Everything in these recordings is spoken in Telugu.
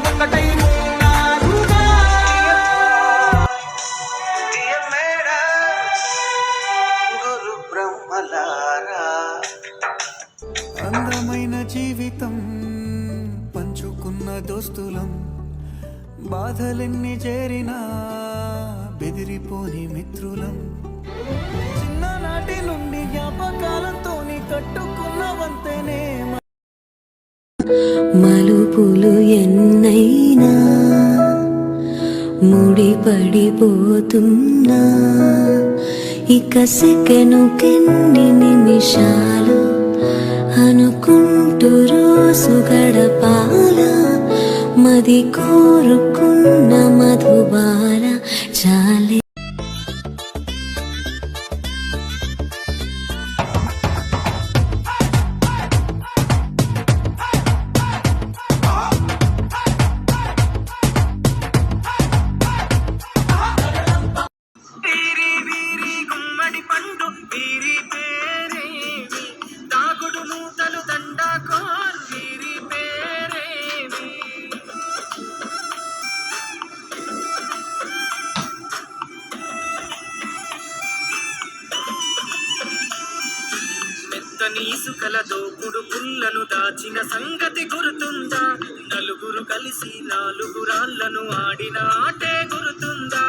ఒకటై అందమైన జీవితం పంచుకున్న దోస్తులం బాధలెన్ని చేరినా బెదిరిపోని మిత్రులం. చిన్ననాటి నుండి జ్ఞాపకాలతోని కట్టుకో మలుపులు ఎన్నైనా ముడిపడిపోతున్నా. ఇక సెకను కెన్ని నిమిషాలు అనుకుంటూ రోజు గడపాల? మది కోరుకున్న నీసుకలతో ఇసుకల పుల్లను దాచిన సంగతి గుర్తుందా? నలుగురు కలిసి నాలుగు రాళ్ళను ఆడిన ఆటే గుర్తుందా?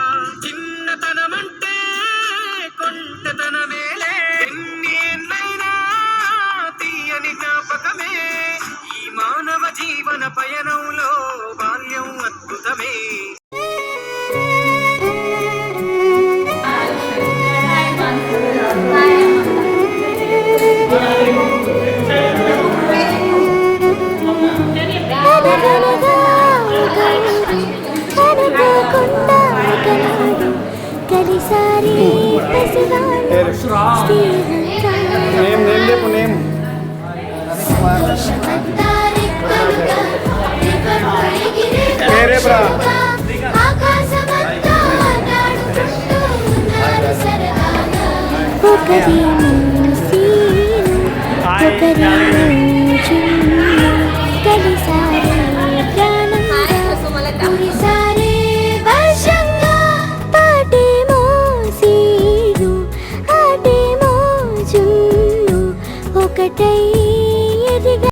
చిన్నతనమంటే కొంటతనమేలే ఎన్ని తీయని జ్ఞాపకమే. ఈ మానవ జీవన పయనంలో నేమ్ నేమ్ చెప్పు నేమ్ పేరే బ్రా ఒకరి ఒకరి చూ ఒకటై